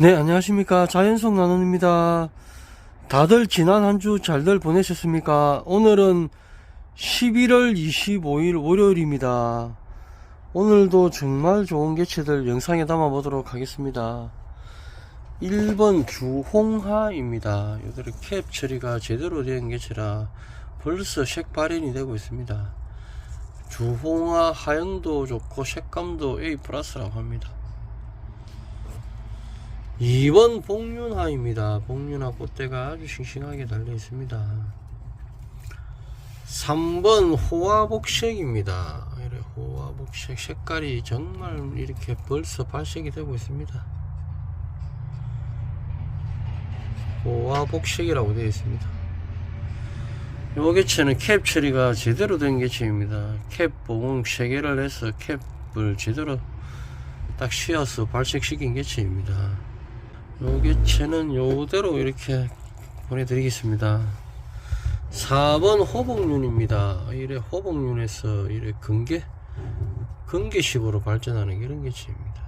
네, 안녕하십니까. 자연속 나눔입니다. 다들 지난 한 주 잘들 보내셨습니까? 오늘은 11월 25일 월요일입니다. 오늘도 정말 좋은 개체들 영상에 담아 보도록 하겠습니다. 1번 주홍하입니다. 이들의 캡 처리가 제대로 된 개체라 벌써 색 발현이 되고 있습니다. 주홍하 하영도 좋고 색감도 A 플러스라고 합니다. 2번 복륜화입니다. 복륜화 꽃대가 아주 싱싱하게 달려 있습니다. 3번 호화복색입니다. 이래 호화복색 색깔이 정말 이렇게 벌써 발색이 되고 있습니다. 호화복색이라고 되어 있습니다. 요 개체는 캡 처리가 제대로 된 개체입니다. 캡 봉 3개를 해서 캡을 제대로 딱 씌어서 발색시킨 개체입니다. 요 개체는 요대로 이렇게 보내드리겠습니다. 4번 호복륜입니다. 이래 호복륜에서 이래 근개, 근개식으로 발전하는 이런 개체입니다.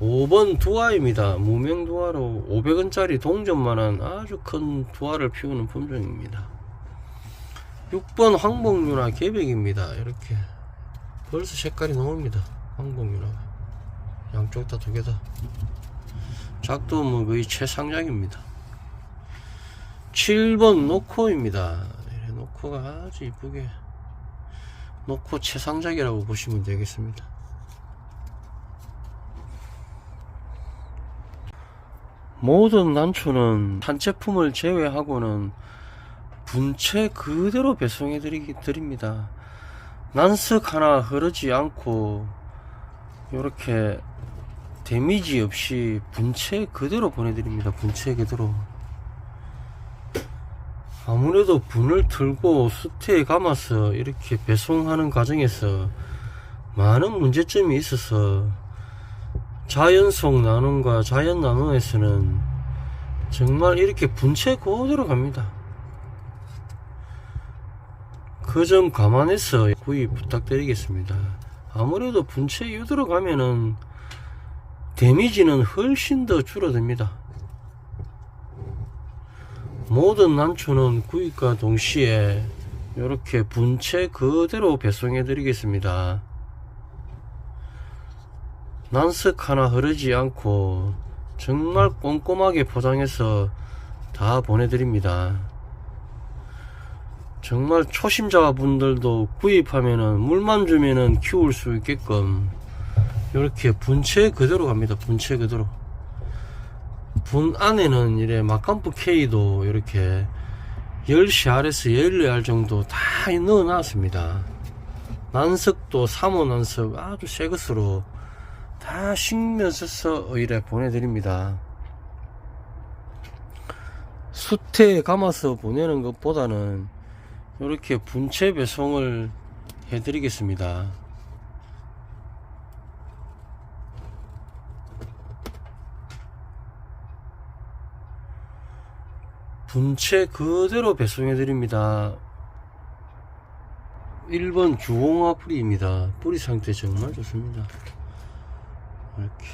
5번 두화입니다. 무명 두화로 500원짜리 동전만한 아주 큰 두화를 피우는 품종입니다. 6번 황복륜화 개백입니다. 이렇게 벌써 색깔이 나옵니다. 황복륜화가. 양쪽 다 두 개 다. 작도 뭐 거의 최상작입니다. 7번 노코입니다. 노코가 아주 이쁘게 노코 최상작이라고 보시면 되겠습니다. 모든 난초는 한 제품을 제외하고는 분체 그대로 배송해 드립니다. 난석 하나 흐르지 않고 이렇게 데미지 없이 분체 그대로 보내드립니다. 분체 그대로. 아무래도 분을 틀고 수태에 감아서 이렇게 배송하는 과정에서 많은 문제점이 있어서 자연속 나눔과 자연 나눔에서는 정말 이렇게 분체 그대로 갑니다. 그 점 감안해서 구입 부탁드리겠습니다. 아무래도 분체 유도로 가면은 데미지는 훨씬 더 줄어듭니다. 모든 난초는 구입과 동시에 이렇게 분체 그대로 배송해 드리겠습니다. 난석 하나 흐르지 않고 정말 꼼꼼하게 포장해서 다 보내드립니다. 정말 초심자분들도 구입하면은 물만 주면은 키울 수 있게끔 이렇게 분체 그대로 갑니다. 분체 그대로. 분 안에는 이래 마캄프 K도 이렇게 10CR에서 14알 정도 다 넣어 놨습니다. 난석도 3호 난석 아주 새 것으로 다 식면서서 이래 보내드립니다. 수태에 감아서 보내는 것보다는 이렇게 분체 배송을 해드리겠습니다. 분체 그대로 배송해 드립니다. 1번 주홍화 뿌리입니다. 뿌리 상태 정말 좋습니다. 이렇게.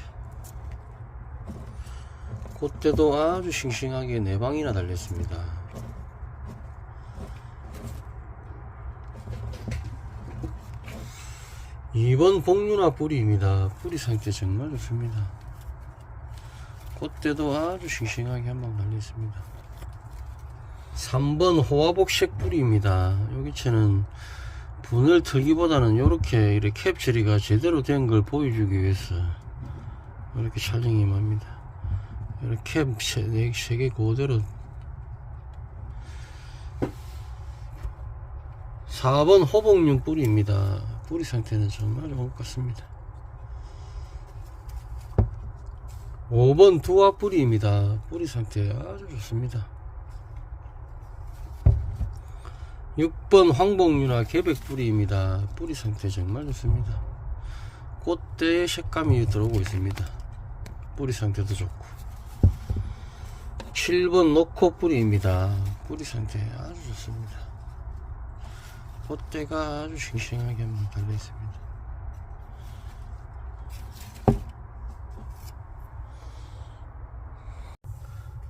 꽃대도 아주 싱싱하게 네 방이나 달렸습니다. 이번 복륜화 뿌리입니다. 뿌리 상태 정말 좋습니다. 꽃대도 아주 싱싱하게 한 방 달렸습니다. 3번 호화복색 뿌리입니다. 여기 채는 분을 틀기보다는 이렇게 이렇게 캡처리가 제대로 된 걸 보여주기 위해서 이렇게 촬영이 맙니다. 이렇게 캡 세개 그대로 4번 호복륜 뿌리입니다. 뿌리 상태는 정말 좋은 것 같습니다. 5번 두화 뿌리입니다. 뿌리 상태 아주 좋습니다. 6번 황복유나 개백뿌리입니다. 뿌리 상태 정말 좋습니다. 꽃대의 색감이 들어오고 있습니다. 뿌리 상태도 좋고 7번 노코 뿌리입니다. 뿌리 상태 아주 좋습니다. 꽃대가 아주 싱싱하게 달려 있습니다.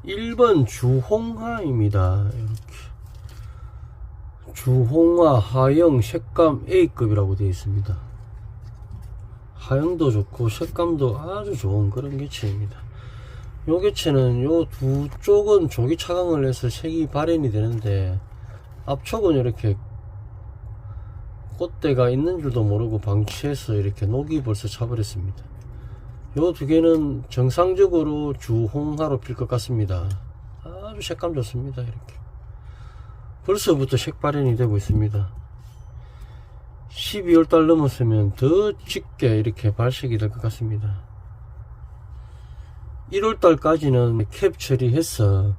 1번 주홍화입니다. 주홍화 하영 색감 A급이라고 되어 있습니다. 하영도 좋고 색감도 아주 좋은 그런 개체입니다. 요 개체는 요 두 쪽은 조기 차강을 해서 색이 발현이 되는데 앞쪽은 이렇게 꽃대가 있는 줄도 모르고 방치해서 이렇게 녹이 벌써 차버렸습니다. 요 두 개는 정상적으로 주홍화로 필 것 같습니다. 아주 색감 좋습니다. 이렇게. 벌써부터 색 발현이 되고 있습니다. 12월 달 넘었으면 더 짙게 이렇게 발색이 될 것 같습니다. 1월 달까지는 캡 처리해서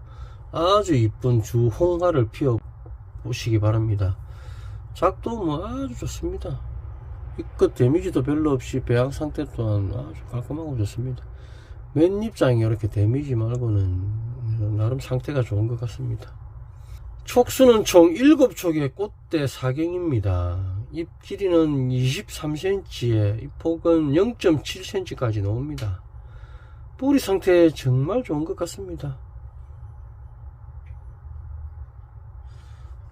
아주 이쁜 주홍화를 피워 보시기 바랍니다. 작도 뭐 아주 좋습니다. 이끝 데미지도 별로 없이 배양 상태 또한 아주 깔끔하고 좋습니다. 맨 입장이 이렇게 데미지 말고는 나름 상태가 좋은 것 같습니다. 촉수는 총 7촉의 꽃대 사경입니다. 잎 길이는 23cm에 잎 폭은 0.7cm까지 나옵니다. 뿌리 상태 정말 좋은 것 같습니다.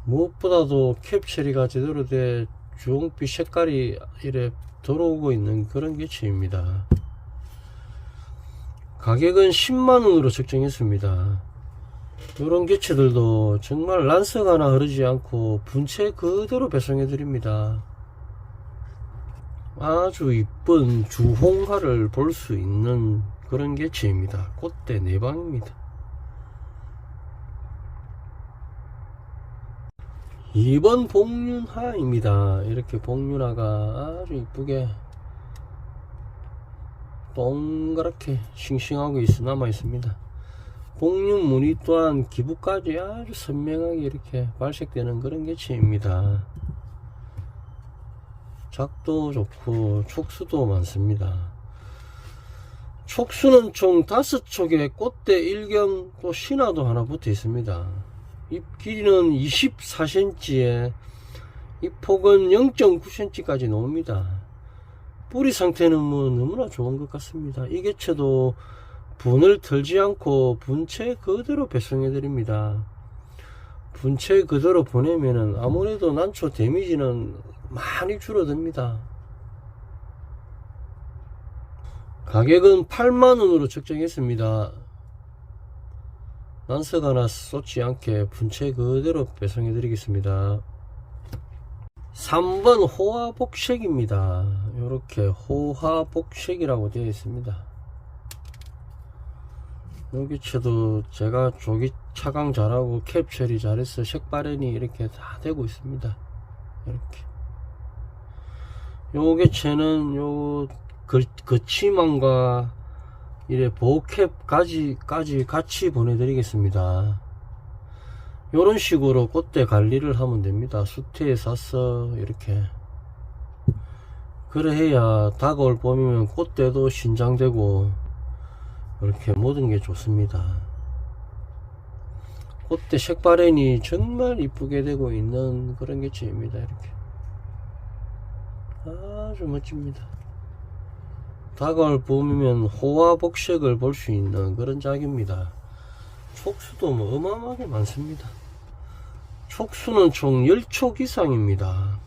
무엇보다도 캡 처리가 제대로 돼 주홍빛 색깔이 이래 들어오고 있는 그런 개체입니다. 가격은 10만원으로 책정했습니다. 이런 개체들도 정말 란스가 하나 흐르지 않고 분체 그대로 배송해 드립니다. 아주 이쁜 주홍화를 볼 수 있는 그런 개체입니다. 꽃대 내방입니다. 2번 복륜화입니다. 이렇게 복륜화가 아주 이쁘게 동그랗게 싱싱하고 있어 남아 있습니다. 복륜 무늬 또한 기부까지 아주 선명하게 이렇게 발색되는 그런 개체입니다. 작도 좋고 촉수도 많습니다. 촉수는 총 다섯 촉에 꽃대 일경 또 신화도 하나 붙어 있습니다. 잎 길이는 24cm에 잎 폭은 0.9cm까지 나옵니다. 뿌리 상태는 뭐 너무나 좋은 것 같습니다. 이 개체도 분을 털지 않고 분체 그대로 배송해 드립니다. 분체 그대로 보내면은 아무래도 난초 데미지는 많이 줄어듭니다. 가격은 8만원으로 책정했습니다. 난석 하나 쏟지 않게 분체 그대로 배송해 드리겠습니다. 3번 호화복색입니다. 이렇게 호화복색이라고 되어 있습니다. 여기채도 제가 조기 차강 잘하고 캡 처리 잘해서 색발현이 이렇게 다 되고 있습니다. 이렇게. 요 개체는 요 그, 거치망과 이래 보호캡까지 까지 같이 보내드리겠습니다. 요런 식으로 꽃대 관리를 하면 됩니다. 수태에 싸서 이렇게 그래 해야 다가올 봄이면 꽃대도 신장되고 이렇게 모든 게 좋습니다. 꽃대 색발현이 정말 이쁘게 되고 있는 그런 개체입니다. 이렇게 아주 멋집니다. 다가올 봄이면 호화복색을 볼 수 있는 그런 작입니다. 촉수도 뭐 어마어마하게 많습니다. 촉수는 총 10촉 이상입니다.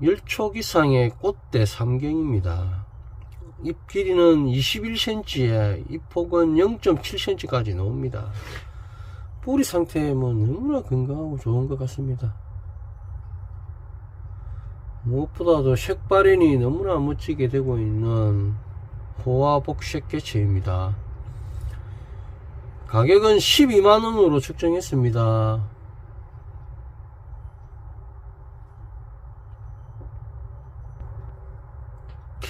10촉 이상의 꽃대 3경입니다. 잎 길이는 21cm에 잎 폭은 0.7cm까지 나옵니다. 뿌리 상태 뭐 너무나 건강하고 좋은 것 같습니다. 무엇보다도 색발현이 너무나 멋지게 되고 있는 호화복색 개체입니다. 가격은 12만원으로 측정했습니다.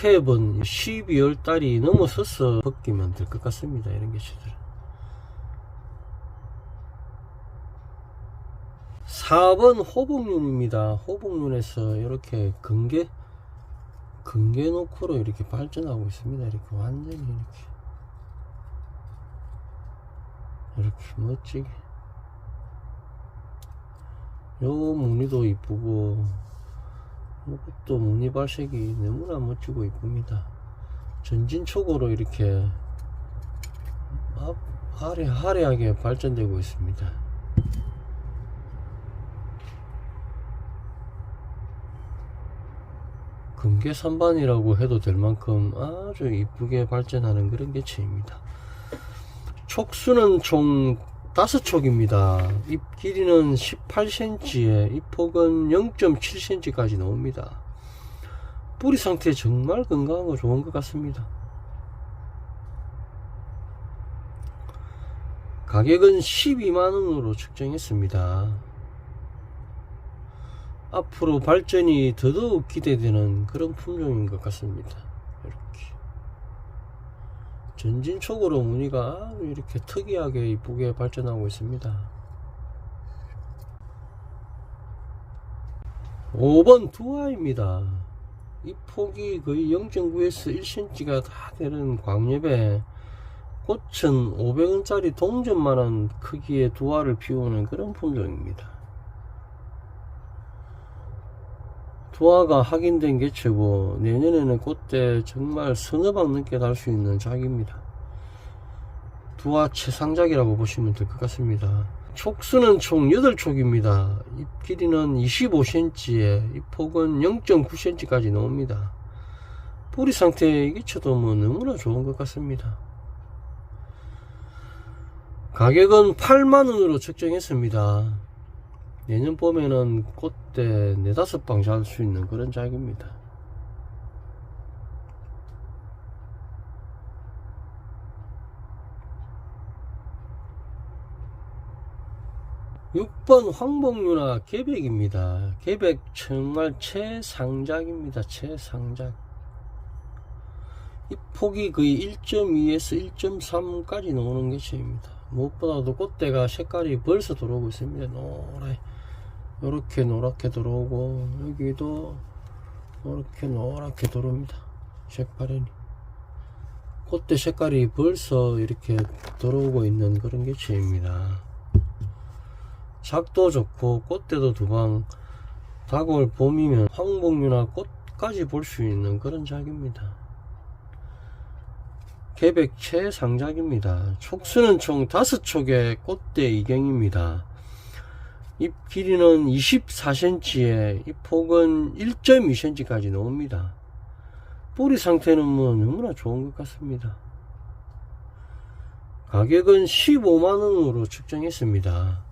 캡은 12월 달이 넘어서서 벗기면 될 것 같습니다. 이런 개체들은. 4번 호복륜입니다. 호복륜에서 이렇게 근개, 근개 노크로 이렇게 발전하고 있습니다. 이렇게 완전히 이렇게. 이렇게 멋지게. 요 무늬도 이쁘고, 이것도 무늬 발색이 너무나 멋지고 이쁩니다. 전진촉으로 이렇게 앞, 화려, 화려하게 발전되고 있습니다. 금계산반이라고 해도 될 만큼 아주 이쁘게 발전하는 그런 개체입니다. 촉수는 총 5촉입니다. 잎 길이는 18cm에 잎 폭은 0.7cm까지 나옵니다. 뿌리 상태 정말 건강하고 좋은 것 같습니다. 가격은 12만원으로 측정했습니다. 앞으로 발전이 더더욱 기대되는 그런 품종인 것 같습니다. 전진촉으로 무늬가 이렇게 특이하게 이쁘게 발전하고 있습니다. 5번 두아입니다. 이 폭이 거의 0.9에서 1cm가 다 되는 광엽에 꽃은 500원짜리 동전만한 크기의 두아를 피우는 그런 품종입니다. 두아가 확인된 개체고 내년에는 꽃대 정말 서너 방 넘게 달 수 있는 작입니다. 두아 최상작이라고 보시면 될 것 같습니다. 촉수는 총 8촉입니다. 잎 길이는 25cm에 잎 폭은 0.9cm까지 나옵니다. 뿌리 상태 이 개체도 뭐 너무나 좋은 것 같습니다. 가격은 8만원으로 책정했습니다. 내년 봄에는 꽃대 네다섯 방잘수 있는 그런 작입니다. 육번 황복류나 개백입니다. 개백 정말 최상작입니다. 최상작. 이 폭이 거의 1.2에서 1.3까지 나오는 개체입니다. 무엇보다도 꽃대가 색깔이 벌써 들어오고 있습니다. 노래. 이렇게 노랗게 들어오고 여기도 이렇게 노랗게 들어옵니다. 색발현이. 꽃대 색깔이 벌써 이렇게 들어오고 있는 그런 개체입니다. 작도 좋고 꽃대도 두방 다가올 봄이면 황복류나 꽃까지 볼 수 있는 그런 작입니다. 개백 최상작입니다. 촉수는 총 5촉의 꽃대 이경입니다. 잎 길이는 24cm에 잎 폭은 1.2cm까지 나옵니다. 뿌리 상태는 뭐 너무나 좋은 것 같습니다. 가격은 15만원으로 측정했습니다.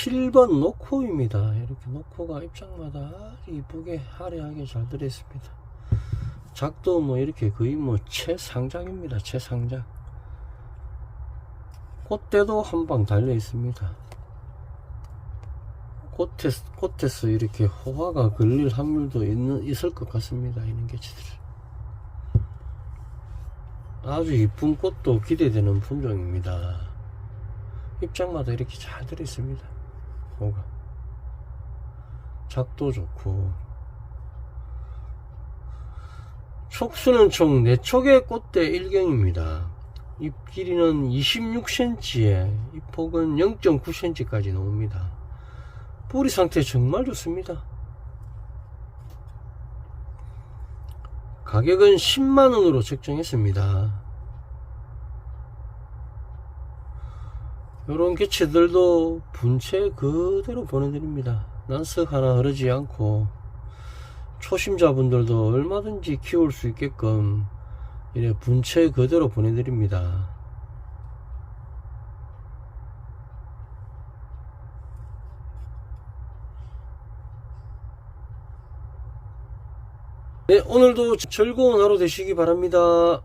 칠번 노코입니다. 이렇게 노코가 입장마다 이쁘게 화려하게 잘 들어있습니다. 작도 뭐 이렇게 거의 뭐 최상작입니다. 최상작. 꽃대도 한 방 달려 있습니다. 꽃에, 꽃에서 이렇게 호화가 걸릴 확률도 있는, 있을 것 같습니다. 이런 개체들. 아주 이쁜 꽃도 기대되는 품종입니다. 입장마다 이렇게 잘 들어있습니다. 뭐가 작도 좋고 촉수는 총 4촉의 꽃대 1경입니다. 잎 길이는 26cm에 잎 폭은 0.9cm까지 나옵니다. 뿌리 상태 정말 좋습니다. 가격은 10만원으로 책정했습니다. 이런 개체들도 분체 그대로 보내드립니다. 난석 하나 흐르지 않고 초심자분들도 얼마든지 키울 수 있게끔 이래 분체 그대로 보내드립니다. 네, 오늘도 즐거운 하루 되시기 바랍니다.